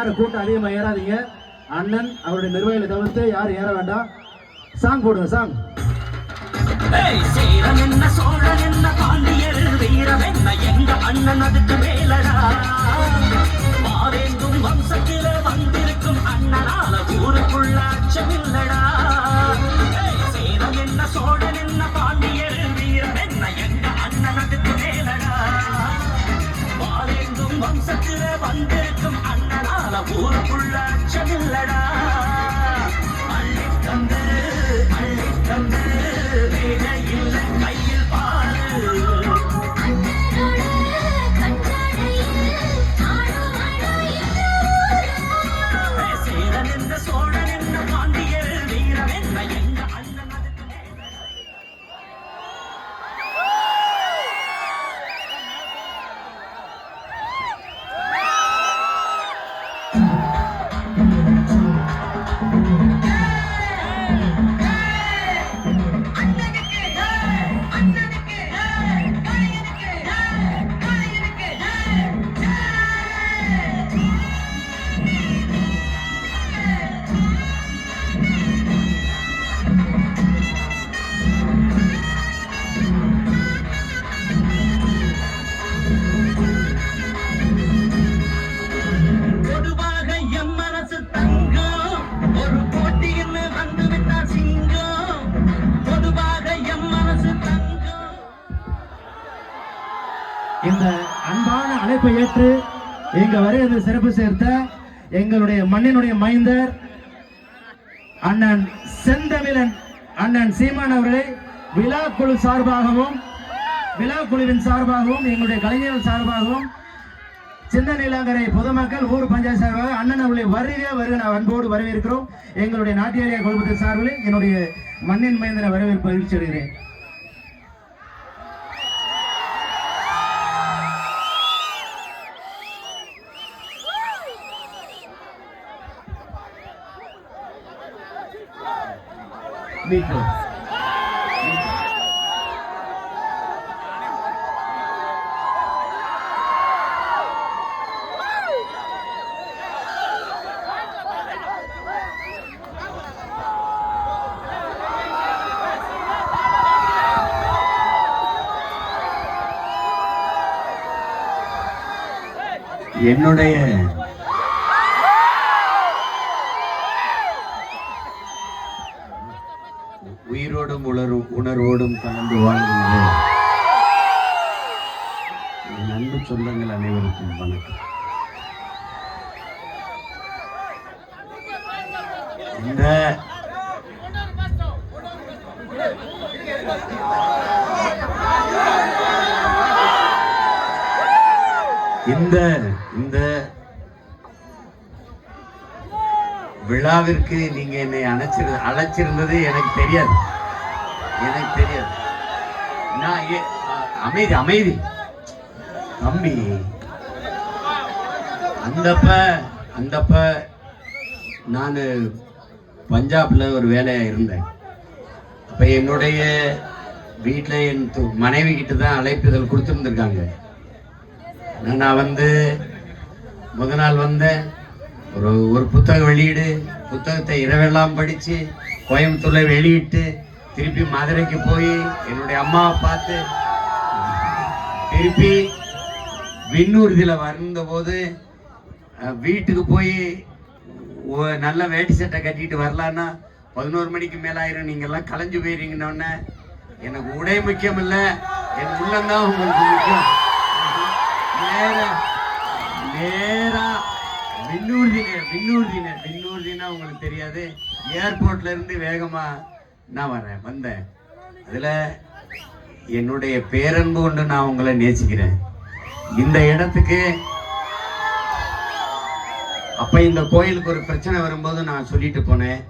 யாரும் கூட்டம் அதிகமாக ஏறாதீங்க. அண்ணன் அவருடைய நிர்வாகிகளை தவிர்த்து யாரும் ஏற வேண்டாம். சாங் போடுங்க சாங் சேரன் என்ன சோழன் என்ன பாண்டியர் வீரம் என்ன எங்க அண்ணன் அதுக்கு மேலடா? இந்த அன்பான அழைப்பை ஏற்று இங்க வருகிறது சிறப்பு சேர்த்த எங்களுடைய மண்ணினுடைய மைந்தர் அண்ணன் செந்தமிழன் அண்ணன் சீமான் அவர்களை விழா குழு சார்பாகவும் விழா குழுவின் சார்பாகவும் எங்களுடைய கலைஞர்கள் சார்பாகவும் சின்ன நீலாங்கரை பொதுமக்கள் ஊர் பஞ்சாயத்து சார்பாக அண்ணன் அவர்களை வருக வருக நான் அன்போடு வரவேற்கிறோம். எங்களுடைய நாட்டியாரியா குழுமத்தின் சார்பில் என்னுடைய மண்ணின் மைந்தனை வரவேற்பு அடைகிறேன். அடைகிறேன் என்னுடைய வணக்கம். இந்த இந்த இந்த விழாவிற்கு நீங்க என்னை அழைச்சிரு அழைச்சிருந்தது எனக்கு தெரியாது. எனக்கு தெரியாது. நான் ஏ- அமைதி அமைதி. தம்பி. அந்தப்ப அந்தப்ப நான் பஞ்சாப்ல ஒரு வேலையாக இருந்தேன். அப்போ என்னுடைய வீட்டில் என் மனைவி கிட்ட தான் அழைப்புதல் கொடுத்துருந்துருக்காங்க. நான் வந்து முத நாள் வந்தேன். ஒரு ஒரு புத்தக வெளியீடு புத்தகத்தை இரவெல்லாம் படித்து கோயம்புத்தூரில் வெளியிட்டு திருப்பி மதுரைக்கு போய் என்னுடைய அம்மாவை பார்த்து திருப்பி விண்ணூர்தியில் வந்தபோது வீட்டுக்கு போய் நல்ல வேட்டி சட்டை கட்டிட்டு வரலான்னா பதினோரு மணிக்கு மேலாயிரும். நீங்கெல்லாம் கலைஞ்சு போயிருங்கன்னொன்னே எனக்கு உடை முக்கியம் இல்லை என் உள்ளந்தான் உங்களுக்கு முக்கியம். நேரா நேரா விண்ணூர்தினர் விண்ணூர்தினர் விண்ணூர்தினா உங்களுக்கு தெரியாது. ஏர்போர்ட்ல இருந்து வேகமா நான் வரேன் வந்தேன். அதுல என்னுடைய பேரன்பு கொண்டு நான் உங்களை நேசிக்கிறேன். இந்த இடத்துக்கு அப்போ இந்த கோயிலுக்கு ஒரு பிரச்சனை வரும்போது நான் சொல்லிட்டு போனேன்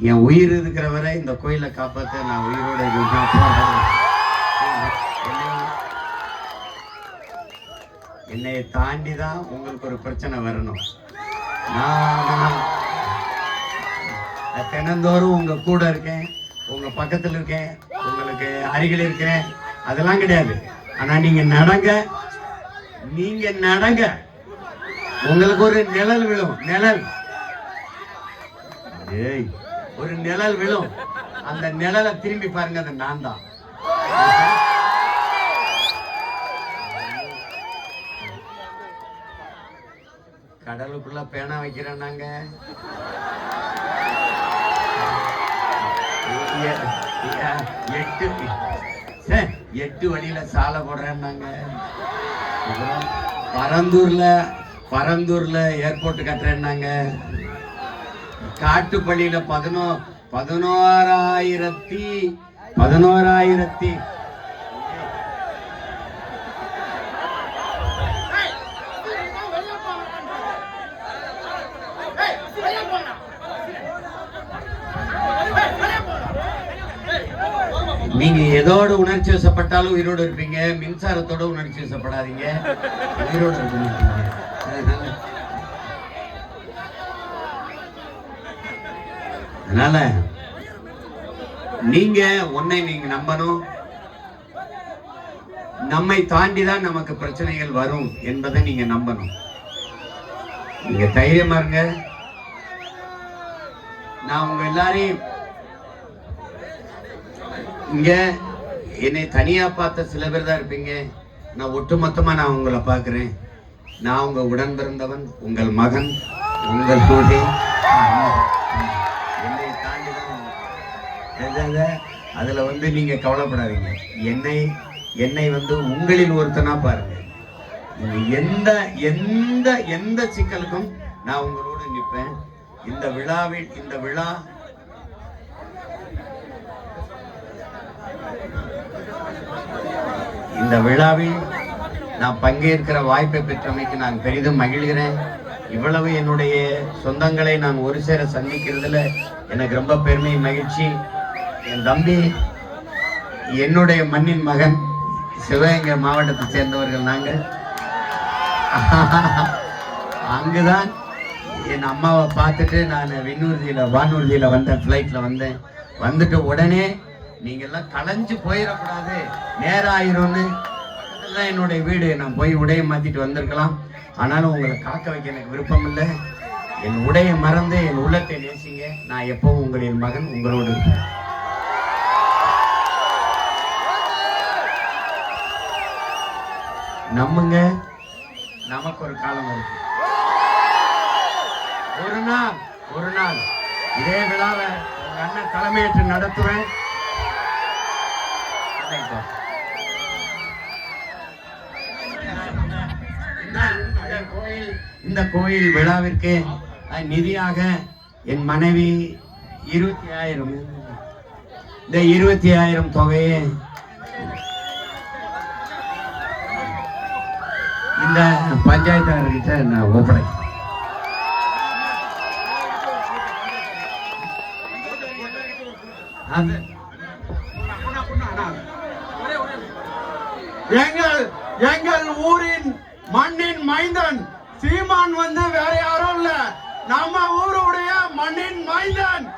என் உயிர் இருக்கிற வரை இந்த கோயிலை காப்பாற்ற நான் உயிரோட என்னை- தாண்டி தான் உங்களுக்கு ஒரு பிரச்சனை வரணும். நான் தினந்தோறும் உங்க கூட இருக்கேன் உங்க பக்கத்தில் இருக்கேன் உங்களுக்கு அருகில் இருக்கேன். அதெல்லாம் கிடையாது. ஆனா நீங்க நடங்க. நீங்க நடங்க. உங்களுக்கு ஒரு நிழல் விழும் நிழல். ஏய் ஒரு நிழல் விழும். அந்த நிழலை திரும்பி பாருங்க அது நான் தான். கடலுக்குள்ள பேனா வைக்கிறேன் நாங்க. எட்டு. சே, எட்டு வழியில சாலை போடுறேன் நாங்க பரந்தூர்ல பரந்தூர்ல ஏர்போர்ட் கட்டுறேன்னாங்க. காட்டுப்பள்ளியில பதினோ பதினோராயிரத்தி பதினோராயிரத்தி நீங்க எதோட உணர்ச்சி வசப்பட்டாலும் உயிரோடு இருப்பீங்க. மின்சாரத்தோட உணர்ச்சி வசப்படாதீங்க. உயிரோடு இருக்கணும் அதனால நீங்க உன்னை நீங்க நம்பணும். நம்மை தாண்டி தான் நமக்கு பிரச்சனைகள் வரும் என்பதை நீங்க நம்பணும். நீங்க தைரியமா இருங்க. நான் உங்க எல்லாரையும் இங்க என்னை தனியா பார்த்த சில பேர் தான் இருப்பீங்க. நான் ஒட்டுமொத்தமா நான் உங்களை பார்க்கிறேன். நான் உங்க உடன் பிறந்தவன் உங்கள் மகன் உங்கள் தோழி. என்னை தாண்டி தான் அதில் அதுல வந்து நீங்க கவலைப்படாதீங்க. என்னை என்னை வந்து உங்களில் ஒருத்தனா பாருங்க. எந்த எந்த எந்த சிக்கலுக்கும் நான் உங்களோடு நிற்பேன். இந்த விழாவில் இந்த விழா இந்த விழாவில் நான் பங்கேற்கிற வாய்ப்பை பெற்றமைக்கு நான் பெரிதும் மகிழ்கிறேன். இவ்வளவு என்னுடைய சொந்தங்களை நான் ஒரு சேர சந்திக்கிறதுல எனக்கு ரொம்ப பெருமை மகிழ்ச்சி. என் தம்பி என்னுடைய மண்ணின் மகன் சிவகங்கை மாவட்டத்தை சேர்ந்தவர்கள் நாங்கள். அங்குதான் என் அம்மாவை பார்த்துட்டு நான் விண்ணூர்தியில் வானூர்தியில் வந்தேன் ஃப்ளைட்டில் வந்தேன். வந்துட்டு உடனே நீங்க எல்லாம் களைஞ்சு போயிடக்கூடாது. நேரம் ஆயிரும்னு இதெல்லாம் என்னுடைய வீடு. நான் போய் உடையை மாத்திட்டு வந்திருக்கலாம். ஆனாலும் உங்களை காக்க வைக்க எனக்கு விருப்பம் இல்லை என் உடையை மறந்து என் உள்ளத்தை நேசிங்க. நான் எப்பவும் உங்களின் மகன் உங்களோடு இருப்பேன். நமக்கு ஒரு காலம் இருக்கு. ஒரு நாள் ஒரு நாள். இதே விழாவை உங்க அண்ணன் தலைமையேற்று நடத்துவேன். இந்த கோயில் இந்த கோயில் விழாவிற்கு நிதியாக என் மனைவி இருபத்தி ஆயிரம். இந்த இருபத்தி ஆயிரம் தொகையை இந்த பஞ்சாயத்தார்கிட்ட நான் ஒப்படை அது எங்கள் எங்கள் ஊரின் மண்ணின் மைந்தன். சீமான் வந்து வேற யாரும் இல்ல. நம்ம ஊருடைய மண்ணின் மைந்தன்.